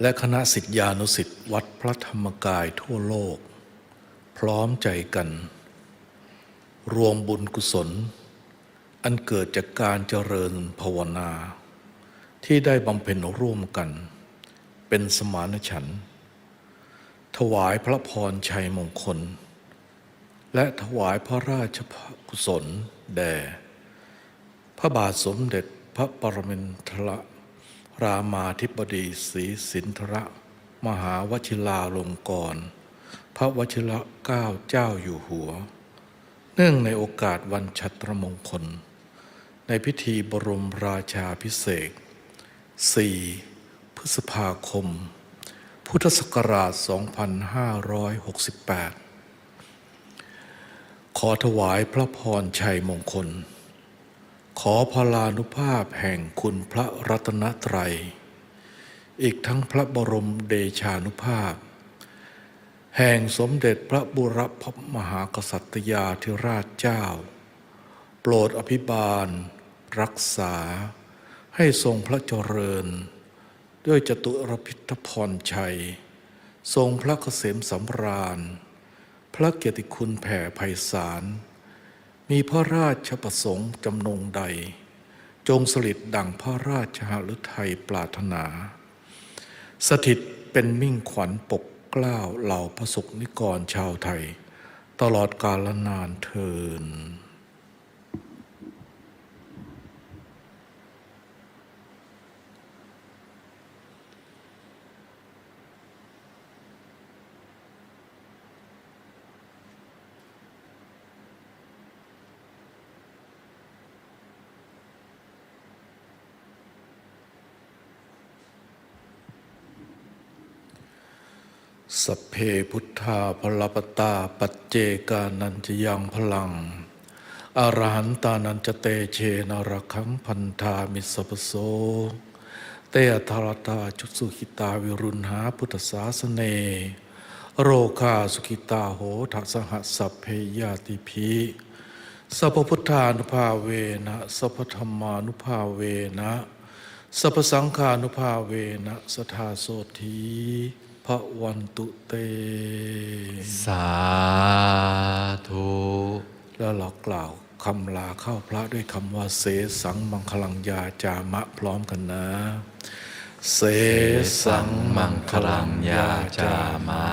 และคณะสิทธิานุสิทธิวัดพระธรรมกายทั่วโลก พร้อมใจกัน รวมบุญกุศล อันเกิดจากการเจริญภาวนา ที่ได้บำเพ็ญร่วมกัน เป็นสมานฉันท์ถวายพระพรชัยมงคล และถวายพระราชกุศล แด่ พระบาทสมเด็จพระปรมินทร รามาธิบดีศรีสินทรมหาวชิราลงกรณ์พระวชิระเก้าเจ้าอยู่หัว เนื่องในโอกาสวันชัตรมงคล ในพิธีบรมราชาพิเศษ 4 พฤษภาคม พุทธศักราช 2568 ขอถวายพระพรชัยมงคล ขอพลานุภาพแห่งคุณพระรัตนตรัย อีกทั้งพระบรมเดชานุภาพ แห่งสมเด็จพระบุรพมหากษัตริยาธิราชเจ้า โปรดอภิบาล รักษา ให้ทรงพระเจริญ ด้วยจตุรพิทพรชัย ทรงพระเกษมสำราญ พระเกียรติคุณแผ่ไพศาล มีพระราชประสงค์จำนงใด จงสลิดดังพระราชหฤทัยปรารถนา สถิตเป็นมิ่งขวัญปกเกล้าวเหล่าพระสุกนิกรชาวไทย ตลอดกาลนานเทิน สัพเพพุทธาพลปตาปัจเจกานันจะยังพลัง อรหันตานันจะเตเชนรคังพันธามิสปโส เตอทารตาจุสุขิตาวิรุณหาพุทธศาสเน โรคาสุขิตาโหทัสหสัพเพยาติพีสัพพุทธานุภาเวนะสัพพธรรมานุภาเวนะสัพสังฆานุภาเวนะสทาโสธี ระวันตุเต สาธุแล้วเรากล่าวคำลาเข้าพระด้วยคำว่าเสสังมังคลังยาจามะพร้อมกันนะ เสสังมังคลังยาจามะ